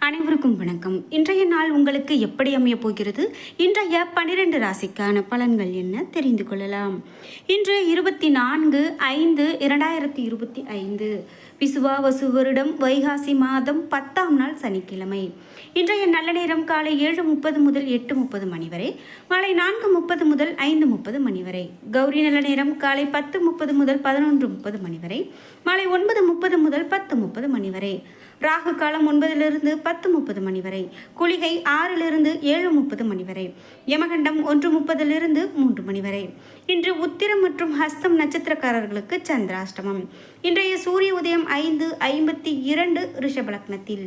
அனைவருக்கும் வணக்கம். இன்றைய நாள் உங்களுக்கு எப்படி அமைய போகிறது? இன்றைய பனிரெண்டு ராசிக்கான பலன்கள் என்ன? தெரிந்து கொள்ளலாம். இன்று இருபத்தி நான்கு ஐந்து இரண்டாயிரத்தி இருபத்தி ஐந்து. விசுவாவசு வருடம் வைகாசி மாதம் பத்தாம் நாள் சனிக்கிழமை. இன்றைய நல்ல நேரம் காலை ஏழு முப்பது முதல் எட்டு முப்பது மணி வரை மாலை நான்கு முப்பது முதல் ஐந்து முப்பது மணி வரை கௌரி நல்ல நேரம் காலை பத்து முப்பது முதல் பதினொன்று முப்பது மணி வரை மாலை ஒன்பது முப்பது முதல் பத்து முப்பது மணி வரை. ராகு காலம் ஒன்பதிலிருந்து பத்து முப்பது மணி வரை குளிகை ஆறிலிருந்து ஏழு முப்பது மணி வரை யமகண்டம் ஒன்று முப்பதிலிருந்து மூன்று மணி வரை. இன்று உத்திரம் மற்றும் ஹஸ்தம் நட்சத்திரக்காரர்களுக்கு சந்திராஷ்டமம். இன்றைய சூரிய உதயம் ஐந்து ஐம்பத்தி இரண்டு ரிஷபலக்னத்தில்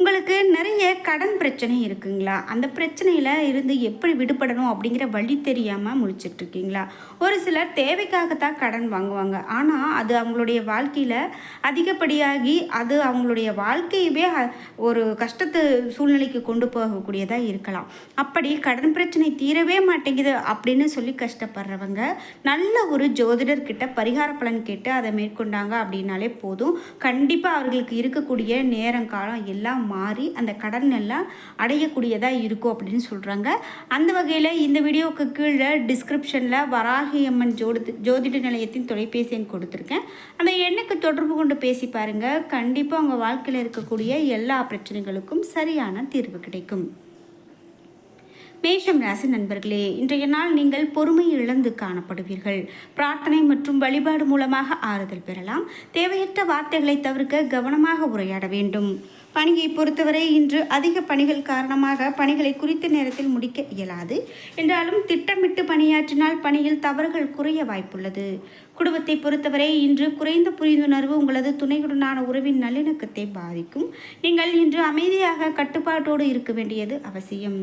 உங்களுக்கு நிறைய கடன் பிரச்சனை இருக்குங்களா? அந்த பிரச்சனையில் இருந்து எப்படி விடுபடணும் அப்படிங்கிற வழி தெரியாமல் முழிச்சிட்ருக்கீங்களா? ஒரு சிலர் தேவைக்காகத்தான் கடன் வாங்குவாங்க. ஆனால் அது அவங்களுடைய வாழ்க்கையில் அதிகப்படியாகி அது அவங்களுடைய வாழ்க்கையவே ஒரு கஷ்டத்து சூழ்நிலைக்கு கொண்டு போகக்கூடியதாக இருக்கலாம். அப்படி கடன் பிரச்சனை தீரவே மாட்டேங்குது அப்படின்னு சொல்லி கஷ்டப்படுறவங்க நல்ல ஒரு ஜோதிடர்கிட்ட பரிகார பலன் கேட்டு அதை மேற்கொண்டாங்க அப்படின்னாலே போதும். கண்டிப்பாக அவர்களுக்கு இருக்கக்கூடிய நேரம் காலம் எல்லாம் மாறி அந்த கடன் எல்லாம் அடையக்கூடியதாக இருக்கும் அப்படின்னு சொல்கிறாங்க அந்த வகையில் இந்த வீடியோவுக்கு கீழே டிஸ்கிரிப்ஷனில் வராகி அம்மன் ஜோதி ஜோதிட நிலையத்தின் தொலைபேசி எண் கொடுத்துருக்கேன். அந்த எண்ணுக்கு தொடர்பு கொண்டு பேசி பாருங்கள் கண்டிப்பாக உங்கள் வாழ்க்கையில் இருக்கக்கூடிய எல்லா பிரச்சனைகளுக்கும் சரியான தீர்வு கிடைக்கும். மேஷம் ராசி நண்பர்களே இன்றைய நாள் நீங்கள் பொறுமை இழந்து காணப்படுவீர்கள். பிரார்த்தனை மற்றும் வழிபாடு மூலமாக ஆறுதல் பெறலாம். தேவையற்ற வார்த்தைகளை தவிர்க்க கவனமாக உரையாட வேண்டும். பணியை பொறுத்தவரை இன்று அதிக பணிகள் காரணமாக பணிகளை குறித்த நேரத்தில் முடிக்க இயலாது. என்றாலும் திட்டமிட்டு பணியாற்றினால் பணியில் தவறுகள் குறைய வாய்ப்புள்ளது. குடும்பத்தை பொறுத்தவரை இன்று குறைந்த புரிந்துணர்வு உங்களது துணையுடனான உறவின் நல்லிணக்கத்தை பாதிக்கும். நீங்கள் இன்று அமைதியாக கட்டுப்பாட்டோடு இருக்க வேண்டியது அவசியம்.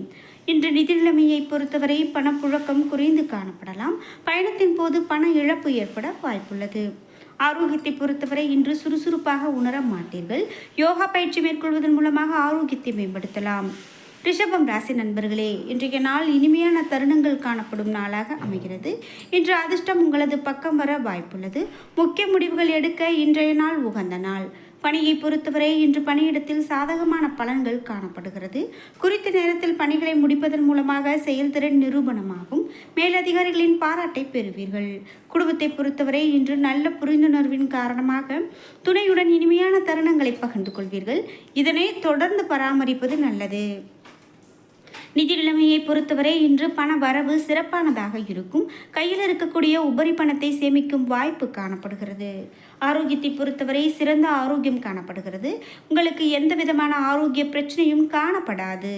இன்று நிதி நிலைமையை பொறுத்தவரை பணப்புழக்கம் குறைந்து காணப்படலாம். பயணத்தின் போது பண இழப்பு ஏற்பட வாய்ப்புள்ளது. ஆரோக்கியத்தை பொறுத்தவரை இன்று சுறுசுறுப்பாக உணர மாட்டீர்கள். யோகா பயிற்சி மேற்கொள்வதன் மூலமாக ஆரோக்கியத்தை மேம்படுத்தலாம். ரிஷபம் ராசி நண்பர்களே இன்றைய நாள் இனிமையான தருணங்கள் காணப்படும் நாளாக அமைகிறது. இன்று அதிர்ஷ்டம் உங்களது பக்கம் வர வாய்ப்புள்ளது. முக்கிய முடிவுகள் எடுக்க இன்றைய நாள் உகந்த நாள். பணியை பொறுத்தவரை இன்று பணியிடத்தில் சாதகமான பலன்கள் காணப்படுகிறது. குறித்த நேரத்தில் பணிகளை முடிப்பதன் மூலமாக செயல்திறன் நிரூபணமாகும். மேலதிகாரிகளின் பாராட்டை பெறுவீர்கள். குடும்பத்தை பொறுத்தவரை இன்று நல்ல புரிந்துணர்வின் காரணமாக துணையுடன் இனிமையான தருணங்களை பகிர்ந்து கொள்வீர்கள். இதனை தொடர்ந்து பராமரிப்பது நல்லது. நிதி நிலைமையை பொறுத்தவரை இன்று பண வரவு சிறப்பானதாக இருக்கும். கையில் இருக்கக்கூடிய உபரி பணத்தை சேமிக்கும் வாய்ப்பு காணப்படுகிறது. ஆரோக்கியத்தை பொறுத்தவரை சிறந்த ஆரோக்கியம் காணப்படுகிறது. உங்களுக்கு எந்த விதமான ஆரோக்கிய பிரச்சனையும் காணப்படாது.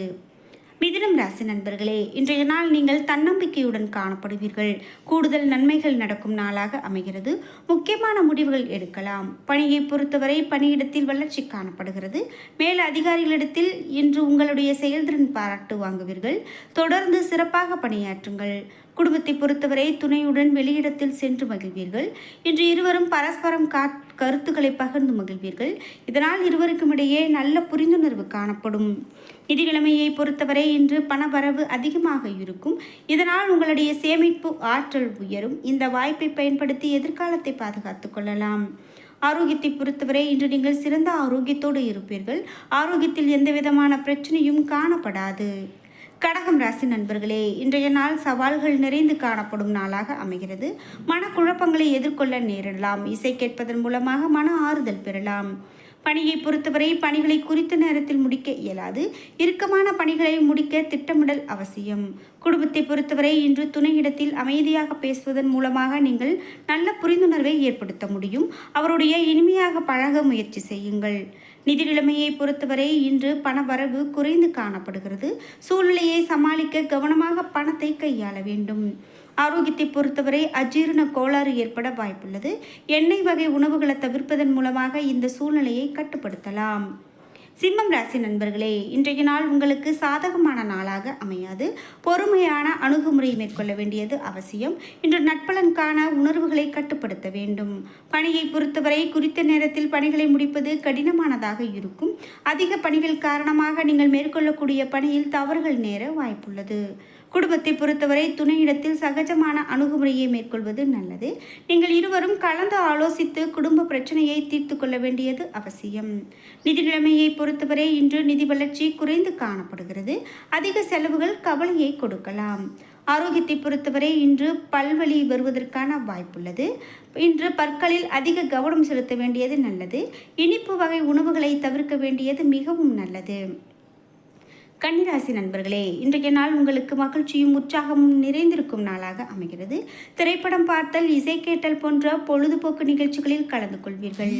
மிதினம் ராசி நண்பர்களே இன்றைய நாள் நீங்கள் தன்னம்பிக்கையுடன் காணப்படுவீர்கள். கூடுதல் நன்மைகள் நடக்கும் நாளாக அமைகிறது. முக்கியமான முடிவுகள் எடுக்கலாம். பணியை பொறுத்தவரை பணியிடத்தில் வளர்ச்சி காணப்படுகிறது. மேல் அதிகாரிகளிடத்தில் இன்று உங்களுடைய செயல்திறன் பாராட்டு வாங்குவீர்கள். தொடர்ந்து சிறப்பாக பணியாற்றுங்கள். குடும்பத்தை பொறுத்தவரை துணையுடன் வெளியிடத்தில் சென்று மகிழ்வீர்கள். இன்று இருவரும் பரஸ்பரம் கா கருத்துக்களை பகிர்ந்து மகிழ்வீர்கள். இதனால் இருவருக்கும் இடையே நல்ல புரிந்துணர்வு காணப்படும். நிதிநிலைமையை பொறுத்தவரை இன்று பணவரவு அதிகமாக இருக்கும். இதனால் உங்களுடைய சேமிப்பு ஆற்றல் உயரும். இந்த வாய்ப்பை பயன்படுத்தி எதிர்காலத்தை பாதுகாத்துக் கொள்ளலாம். ஆரோக்கியத்தை பொறுத்தவரை இன்று நீங்கள் சிறந்த ஆரோக்கியத்தோடு இருப்பீர்கள். ஆரோக்கியத்தில் எந்த விதமான பிரச்சனையும் காணப்படாது. கடகம் ராசி நண்பர்களே இன்றைய நாள் சவால்கள் நிறைந்து காணப்படும் நாளாக அமைகிறது. மனக்குழப்பங்களை எதிர்கொள்ள நேரிடலாம். இசை கேட்பதன் மூலமாக மன ஆறுதல் பெறலாம். பணியை பொறுத்தவரை பணிகளை குறித்த நேரத்தில் முடிக்க இயலாது. இறுக்கமான பணிகளை முடிக்க திட்டமிடல் அவசியம். குடும்பத்தை பொறுத்தவரை இன்று துணையிடத்தில் அமைதியாக பேசுவதன் மூலமாக நீங்கள் நல்ல புரிந்துணர்வை ஏற்படுத்த முடியும். அவருடைய இனிமையாக பழக முயற்சி செய்யுங்கள். நிதி நிலைமையை பொறுத்தவரை இன்று பண வரவு குறைந்து காணப்படுகிறது. சூழ்நிலையை சமாளிக்க கவனமாக பணத்தை கையாள வேண்டும். ஆரோக்கியத்தை பொறுத்தவரை அஜீரண கோளாறு ஏற்பட வாய்ப்புள்ளது. எண்ணெய் வகை உணவுகளை தவிர்ப்பதன் மூலமாக இந்த சூழ்நிலையை கட்டுப்படுத்தலாம். சிம்மம் ராசி நண்பர்களே இன்றைய நாள் உங்களுக்கு சாதகமான நாளாக அமையாது. பொறுமையான அணுகுமுறை மேற்கொள்ள வேண்டியது அவசியம். இன்று நட்பலன்கான உணர்வுகளை கட்டுப்படுத்த வேண்டும். பணியை பொறுத்தவரை குறித்த நேரத்தில் பணிகளை முடிப்பது கடினமானதாக இருக்கும். அதிக பணிகள் காரணமாக நீங்கள் மேற்கொள்ளக்கூடிய பணியில் தவறுகள் நேர வாய்ப்புள்ளது. குடும்பத்தை பொறுத்தவரை துணையிடத்தில் சகஜமான அணுகுமுறையை மேற்கொள்வது நல்லது. நீங்கள் இருவரும் கலந்து ஆலோசித்து குடும்ப பிரச்சனையை தீர்த்து கொள்ள வேண்டியது அவசியம். நிதி நிலைமையை பொறுத்தவரை இன்று நிதி வளர்ச்சி குறைந்து காணப்படுகிறது. அதிக செலவுகள் கவலையை கொடுக்கலாம். ஆரோக்கியத்தை பொறுத்தவரை இன்று பல்வழி வருவதற்கான வாய்ப்புள்ளது. இன்று பற்களில் அதிக கவனம் செலுத்த வேண்டியது நல்லது. இனிப்பு வகை உணவுகளை தவிர்க்க வேண்டியது மிகவும் நல்லது. கன்னிராசி நண்பர்களே இன்றைய நாள் உங்களுக்கு மகிழ்ச்சியும் உற்சாகமும் நிறைந்திருக்கும் நாளாக அமைகிறது. திரைப்படம் பார்த்தல் இசை கேட்டல் போன்ற பொழுதுபோக்கு நிகழ்ச்சிகளில் கலந்து கொள்வீர்கள்.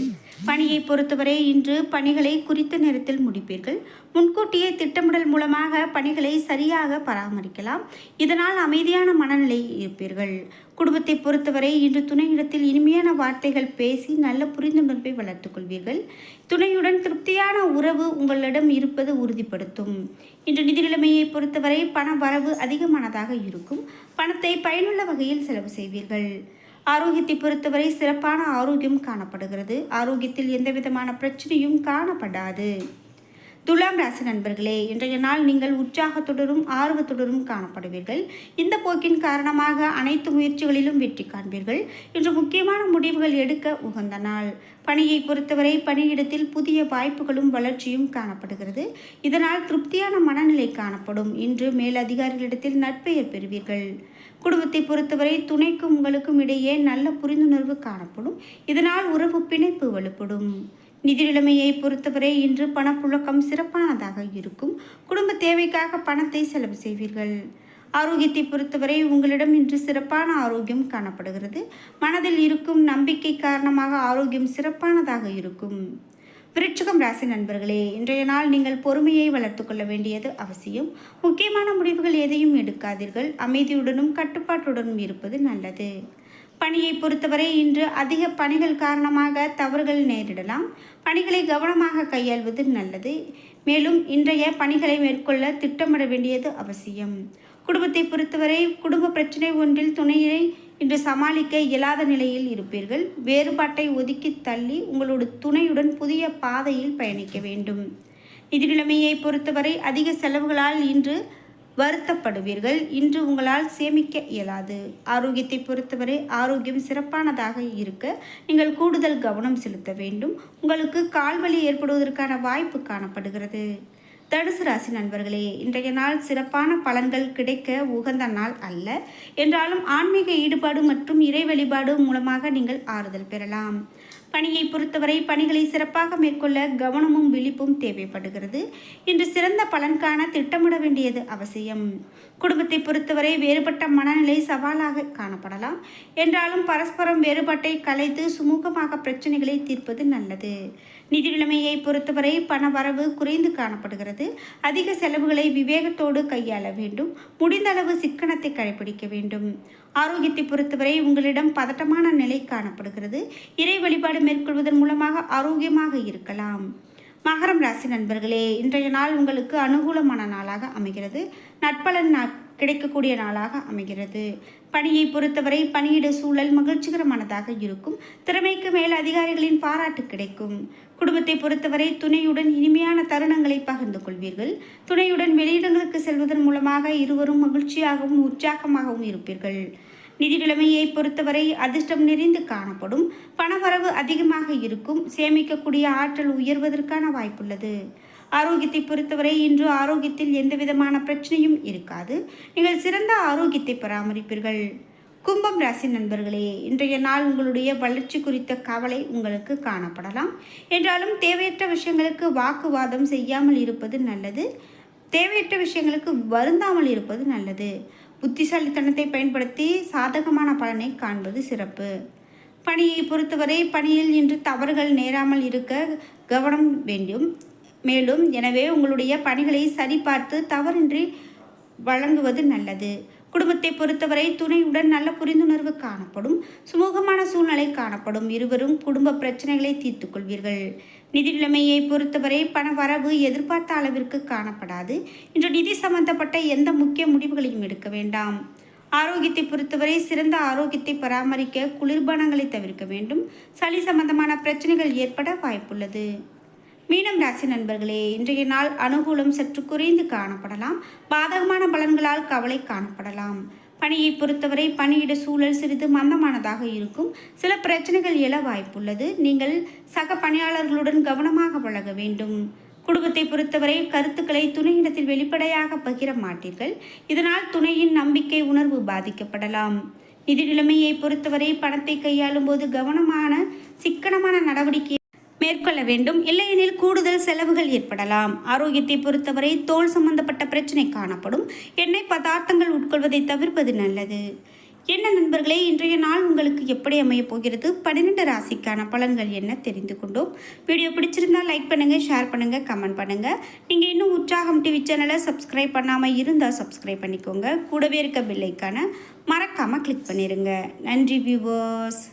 பணியை பொறுத்தவரை இன்று பணிகளை குறித்த நேரத்தில் முடிப்பீர்கள். முன்கூட்டியே திட்டமிடல் மூலமாக பணிகளை சரியாக பராமரிக்கலாம். இதனால் அமைதியான மனநிலை இருப்பீர்கள். குடும்பத்தை பொறுத்தவரை இன்று துணையிடத்தில் இனிமையான வார்த்தைகள் பேசி நல்ல புரிந்துணர்வை வளர்த்துக் கொள்வீர்கள். துணையுடன் திருப்தியான உறவு உங்களிடம் இருப்பது உறுதிப்படுத்தும். இன்று நிதிநிலைமையை பொறுத்தவரை பண வரவு அதிகமானதாக இருக்கும். பணத்தை பயனுள்ள வகையில் செலவு செய்வீர்கள். ஆரோக்கியத்தை பொறுத்தவரை சிறப்பான ஆரோக்கியம் காணப்படுகிறது. ஆரோக்கியத்தில் எந்தவிதமான பிரச்சனையும் காணப்படாது. துலாம் ராசி நண்பர்களே இன்றைய நாள் நீங்கள் உற்சாகத்துடனும் ஆர்வத்துடனும் காணப்படுவீர்கள். இந்த போக்கின் காரணமாக அனைத்து முயற்சிகளிலும் வெற்றி காண்பீர்கள். இன்று முக்கியமான முடிவுகள் எடுக்க உகந்த நாள். பணியை பொறுத்தவரை பணியிடத்தில் புதிய வாய்ப்புகளும் வளர்ச்சியும் காணப்படுகிறது. இதனால் திருப்தியான மனநிலை காணப்படும். இன்று மேலதிகாரிகளிடத்தில் நட்பெயர் பெறுவீர்கள். குடும்பத்தை பொறுத்தவரை துணைக்கும் உங்களுக்கும் இடையே நல்ல புரிந்துணர்வு காணப்படும். இதனால் உறவு பிணைப்பு வலுப்படும். நிதி நிலைமையை பொறுத்தவரை இன்று பணப்புழக்கம் சிறப்பானதாக இருக்கும். குடும்ப தேவைக்காக பணத்தை செலவு செய்வீர்கள். ஆரோக்கியத்தை பொறுத்தவரை உங்களிடம் இன்று சிறப்பான ஆரோக்கியம் காணப்படுகிறது. மனதில் இருக்கும் நம்பிக்கை காரணமாக ஆரோக்கியம் சிறப்பானதாக இருக்கும். விருட்சகம் ராசி நண்பர்களே இன்றைய நாள் நீங்கள் பொறுமையை வளர்த்து கொள்ள வேண்டியது அவசியம். முக்கியமான முடிவுகள் எதையும் எடுக்காதீர்கள். அமைதியுடனும் கட்டுப்பாட்டுடனும் இருப்பது நல்லது. பணியை பொறுத்தவரை இன்று அதிக பணிகள் காரணமாக தவறுகள் நேரிடலாம். பணிகளை கவனமாக கையாள்வது நல்லது. மேலும் இன்றைய பணிகளை மேற்கொள்ள திட்டமிட வேண்டியது அவசியம். குடும்பத்தை பொறுத்தவரை குடும்ப பிரச்சனை ஒன்றில் துணையை இன்று சமாளிக்க இயலாத நிலையில் இருப்பீர்கள். வேறுபாட்டை ஒதுக்கி தள்ளி உங்களோட துணையுடன் புதிய பாதையில் பயணிக்க வேண்டும். நிதி நிலைமையை பொறுத்தவரை அதிக செலவுகளால் இன்று வருத்தப்படுவீர்கள். இன்று உங்களால் சேமிக்க இயலாது. ஆரோக்கியத்தை பொறுத்தவரை ஆரோக்கியம் சிறப்பானதாக இருக்க நீங்கள் கூடுதல் கவனம் செலுத்த வேண்டும். உங்களுக்கு கால்வலி ஏற்படுவதற்கான வாய்ப்பு காணப்படுகிறது. தனுசு ராசி நண்பர்களே இன்றைய நாள் சிறப்பான பலன்கள் கிடைக்க உகந்த நாள் அல்ல. என்றாலும் ஆன்மீக ஈடுபாடு மற்றும் இறை வழிபாடு மூலமாக நீங்கள் ஆறுதல் பெறலாம். பணியை பொறுத்தவரை பணிகளை சிறப்பாக மேற்கொள்ள கவனமும் விழிப்பும் தேவைப்படுகிறது. இன்று சிறந்த பலன்கான திட்டமிட வேண்டியது அவசியம். குடும்பத்தை பொறுத்தவரை வேறுபட்ட மனநிலை சவாலாக காணப்படலாம். என்றாலும் பரஸ்பரம் வேறுபாட்டை கலைத்து சுமூகமாக பிரச்சனைகளை தீர்ப்பது நல்லது. நிதி நிலைமையை பொறுத்தவரை பண வரவு குறைந்து காணப்படுகிறது. அதிக செலவுகளை விவேகத்தோடு கையாள வேண்டும். முடிந்த அளவு சிக்கனத்தை கடைபிடிக்க வேண்டும். ஆரோக்கியத்தை பொறுத்தவரை உங்களிடம் பதட்டமான நிலை காணப்படுகிறது. இறை வழிபாடு மேற்கொள்வதன் மூலமாக ஆரோக்கியமாக இருக்கலாம். மகரம் ராசி நண்பர்களே இன்றைய நாள் உங்களுக்கு அனுகூலமான நாளாக அமைகிறது. நட்பலன் கிடைக்கக்கூடிய நாளாக அமைகிறது. பணியை பொறுத்தவரை பணியிட சூழல் மகிழ்ச்சிகரமானதாக இருக்கும். திறமைக்கு மேல் அதிகாரிகளின் பாராட்டு கிடைக்கும். குடும்பத்தை பொறுத்தவரை துணையுடன் இனிமையான தருணங்களை பகிர்ந்து கொள்வீர்கள். துணையுடன் வெளியிடங்களுக்கு செல்வதன் மூலமாக இருவரும் மகிழ்ச்சியாகவும் உற்சாகமாகவும் இருப்பீர்கள். நிதி நிலைமையை பொறுத்தவரை அதிர்ஷ்டம் நிறைந்து காணப்படும். பணவரவு அதிகமாக இருக்கும். சேமிக்கக்கூடிய ஆற்றல் உயர்வதற்கான வாய்ப்புள்ளது. ஆரோக்கியத்தை பொறுத்தவரை இன்று ஆரோக்கியத்தில் எந்த விதமான பிரச்சனையும் இருக்காது. நீங்கள் சிறந்த ஆரோக்கியத்தை பராமரிப்பீர்கள். கும்பம் ராசி நண்பர்களே இன்றைய நாள் உங்களுடைய வளர்ச்சி குறித்த கவலை உங்களுக்கு காணப்படலாம். என்றாலும் தேவையற்ற விஷயங்களுக்கு வாக்குவாதம் செய்யாமல் இருப்பது நல்லது. தேவையற்ற விஷயங்களுக்கு வருந்தாமல் இருப்பது நல்லது. புத்திசாலித்தனத்தை பயன்படுத்தி சாதகமான பலனை காண்பது சிறப்பு. பணியை பொறுத்தவரை பணியில் இன்று தவறுகள் நேராமல் இருக்க கவனம் வேண்டும். மேலும் எனவே உங்களுடைய பணிகளை சரிபார்த்து தவறின்றி வழங்குவது நல்லது. குடும்பத்தை பொறுத்தவரை துணையுடன் நல்ல புரிந்துணர்வு காணப்படும் சுமூகமான சூழ்நிலை காணப்படும். இருவரும் குடும்ப பிரச்சனைகளை தீர்த்து கொள்வீர்கள் நிதி நிலைமையை பொறுத்தவரை பண வரவு எதிர்பார்த்த அளவிற்கு காணப்படாது. இன்று நிதி சம்பந்தப்பட்ட எந்த முக்கிய முடிவுகளையும் எடுக்க வேண்டாம். ஆரோக்கியத்தை பொறுத்தவரை சிறந்த ஆரோக்கியத்தை பராமரிக்க குளிர்பானங்களை தவிர்க்க வேண்டும். சளி சம்பந்தமான பிரச்சனைகள் ஏற்பட வாய்ப்புள்ளது. மீனம் ராசி நண்பர்களே இன்றைய நாள் அனுகூலம் சற்று குறைந்து காணப்படலாம். பாதகமான பலன்களால் கவலை காணப்படலாம். பணியை பொறுத்தவரை பணியிட சூழல் சிறிது மந்தமானதாக இருக்கும். சில பிரச்சனைகள் எழ வாய்ப்புள்ளது. நீங்கள் சக பணியாளர்களுடன் கவனமாக பழக வேண்டும். குடும்பத்தை பொறுத்தவரை கருத்துக்களை துணையிடத்தில் வெளிப்படையாக பகிர மாட்டீர்கள். இதனால் துணையின் நம்பிக்கை உணர்வு பாதிக்கப்படலாம். நிதி நிலைமையை பொறுத்தவரை பணத்தை கையாளும் போது கவனமான சிக்கனமான நடவடிக்கை மேற்கொள்ள வேண்டும். இல்லையெனில் கூடுதல் செலவுகள் ஏற்படலாம். ஆரோக்கியத்தை பொறுத்தவரை தோல் சம்பந்தப்பட்ட பிரச்சனை காணப்படும். எண்ணெய் பதார்த்தங்கள் உட்கொள்வதை தவிர்ப்பது நல்லது. என்ன நண்பர்களே இன்றைய நாள் உங்களுக்கு எப்படி அமையப் போகிறது? பன்னிரெண்டு ராசிக்கான பலன்கள் என்ன தெரிந்து கொண்டோம். வீடியோ பிடிச்சிருந்தால் லைக் பண்ணுங்கள் ஷேர் பண்ணுங்கள் கமெண்ட் பண்ணுங்கள் நீங்கள் இன்னும் உற்சாகம் டிவி சேனலை சப்ஸ்கிரைப் பண்ணாமல் இருந்தால் சப்ஸ்கிரைப் பண்ணிக்கோங்க. கூடவே இருக்க பில்லைக்கான மறக்காமல் கிளிக் பண்ணிடுங்க நன்றி வியூவர்ஸ்